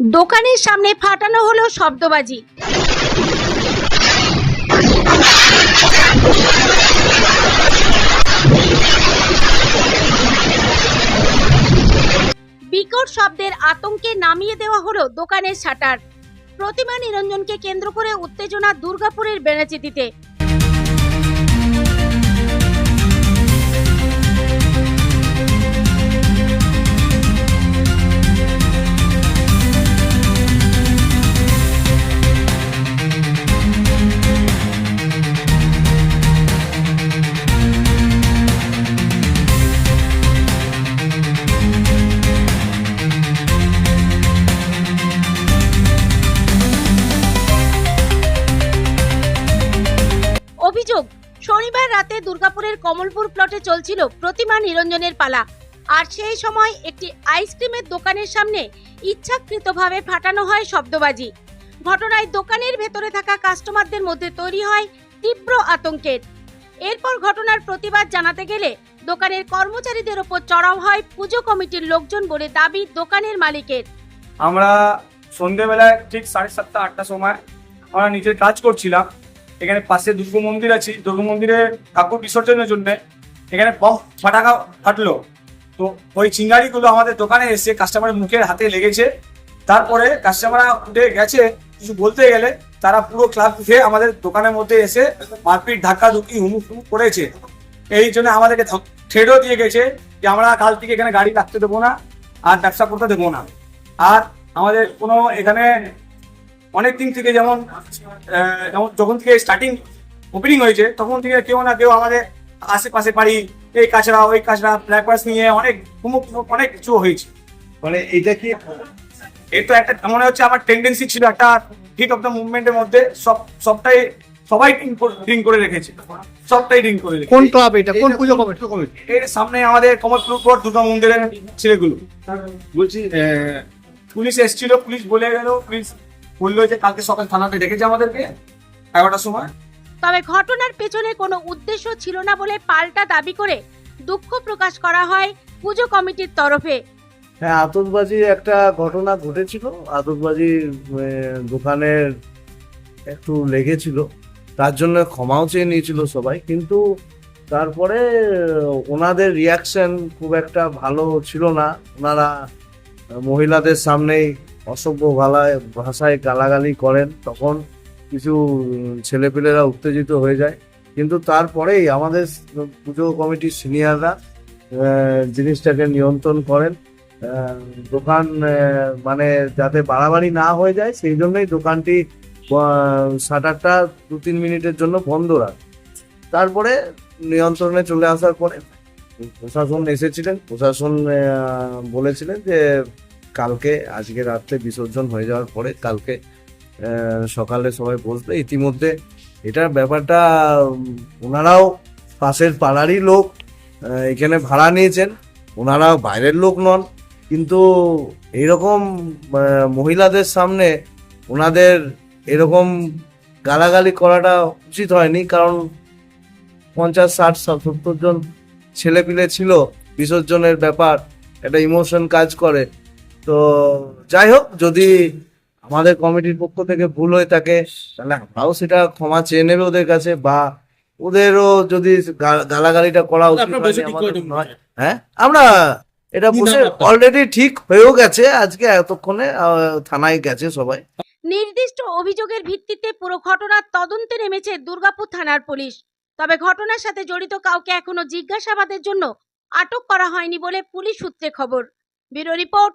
দোকানের সামনে ফাটানো হলো শব্দবাজি। বিকট শব্দের আতঙ্কে নামিয়ে দেওয়া হলো দোকানের শাটার। প্রতিমা নিরঞ্জনকে কেন্দ্র করে উত্তেজনা দুর্গাপুরের বেনাচিতিতে। অভিযোগ, শনিবার রাতে দুর্গাপুরের কমলপুর প্লটে চলছিল প্রতিমা নিরঞ্জনের পালা। আর সেই সময় একটি আইসক্রিমের দোকানের সামনে ইচ্ছাকৃতভাবে ফাটানো হয় শব্দবাজি। ঘটনায় দোকানের ভেতরে থাকা কাস্টমারদের মধ্যে তৈরি হয় তীব্র আতঙ্কের। এরপর ঘটনার প্রতিবাদ জানাতে গেলে দোকানের কর্মচারীদের ওপর চড়াও হয় পুজো কমিটির লোকজন বলে দাবি দোকানের মালিকের। আমরা সন্ধেবেলায় ঠিক সাড়ে সাতটা, আটটার সময় আমরা নিজের কাজ করছিলাম। এখানে পাশে দুর্গা মন্দির আছে। দুর্গা মন্দিরে ঠাকুর বিসর্জনের জন্য এখানে বম ফাটাকা ফাটলো। তো ওই চিঙ্গারিগুলো আমাদের দোকানে এসে কাস্টমারের মুখের হাতে লেগেছে। তারপরে কাস্টমাররা উঠে গেছে, কিছু বলতে গেলে তারা পুরো ক্লাব উঠে আমাদের দোকানের মধ্যে এসে মারপিট, ধাক্কা, ধুকি হুমুক করেছে। এই জন্য আমাদেরকে ঠেডও দিয়ে গেছে যে আমরা কাল থেকে এখানে গাড়ি রাখতে দেবো না, আর ব্যবসা করতে দেবো না। আর আমাদের কোনো এখানে অনেক দিন থেকে যেমন যেমন যখন থেকে স্টার্টিং ওপেনিং হয়েছে তখন থেকে কেউ না কেউ আমাদের আশেপাশে বাড়ি এই কাছড়া ওই কাছড়া ব্ল্যাকবাস নিয়ে অনেক হুমুক অনেক কিছু হয়েছে। মানে এটা কি এই তো একটা মনে হচ্ছে আমার টেন্ডেন্সি ছিল একটা হিট অফ দ্য মুভমেন্টের মধ্যে সব সবটাই সবাই ড্রিঙ্ক করে রেখেছে। সবটাই ড্রিঙ্ক করে রেখেছে। কোন ক্লাব এটা? কোন পুজো কমিটি কমিটি এর সামনে আমাদের কমলপুর দুর্গা মন্দিরের ছেলেগুলো। বলছি পুলিশ এসেছিল পুলিশ বলে গেল পুলিশ বলল যে কালকে সকাল থানাতে ডেকেছে আমাদেরকে এগারোটার সময়। তবে ঘটনার পেছনে কোনো উদ্দেশ্য ছিল না বলে পাল্টা দাবি করে দুঃখ প্রকাশ করা হয় পুজো কমিটির তরফে। হ্যাঁ আতঙ্কবাজি একটা ঘটনা ঘটেছিল। আতঙ্কবাজি দোকানের একটু লেগেছিল। তার জন্য ক্ষমাও চেয়ে নিয়েছিল সবাই। কিন্তু তারপরে ওনাদের রিয়াকশন খুব একটা ভালো ছিল না। ওনারা মহিলাদের সামনেই অসভ্য ভালায় ভাষায় গালাগালি করেন, তখন কিছু ছেলেপিলেরা উত্তেজিত হয়ে যায়। কিন্তু তারপরেই আমাদের পুজো কমিটির সিনিয়ররা জিনিসটাকে নিয়ন্ত্রণ করেন। দোকান মানে যাতে বাড়াবাড়ি না হয়ে যায়, সেই জন্যই দোকানটি শাটারটা দু তিন মিনিটের জন্য বন্ধ রাখ। তারপরে নিয়ন্ত্রণে চলে আসার পরে প্রশাসন এসেছিলেন। প্রশাসন বলেছিলেন যে কালকে আজকে রাত্রে বিসর্জন হয়ে যাওয়ার পরে কালকে সকালে সবাই বসবে। ইতিমধ্যে এটার ব্যাপারটা ওনারাও পাশের পাড়ারই লোক এখানে ভাড়া নিয়েছেন। ওনারা বাইরের লোক নন কিন্তু এইরকম আহ, মহিলাদের সামনে ওনাদের এরকম গালাগালি করাটা উচিত হয়নি কারণ পঞ্চাশ ষাট সত্তর জন ছেলেপিলে ছিল। বিসর্জনের ব্যাপার একটা ইমোশন কাজ করে। তো যাই হোক যদি আমাদের কমিটির পক্ষ থেকে ভুল হয়ে থাকে তাহলে আমরাও সেটা ক্ষমা চেয়ে নেবে ওদের কাছে বা ওদেরও যদি গা- গালাগালিটা করা উচিত নয়। হ্যাঁ? আমরা এটা বসে অলরেডি ঠিক হয়েও গেছে আজকে এতক্ষণে আহ, থানায় গেছে সবাই। নির্দিষ্ট অভিযোগের ভিত্তিতে পুরো ঘটনার তদন্তে নেমেছে দুর্গাপুর থানার পুলিশ। তবে ঘটনার সাথে জড়িত কাউকে এখনও জিজ্ঞাসাবাদের জন্য আটক করা হয়নি বলে পুলিশ সূত্রে খবর। Bureau report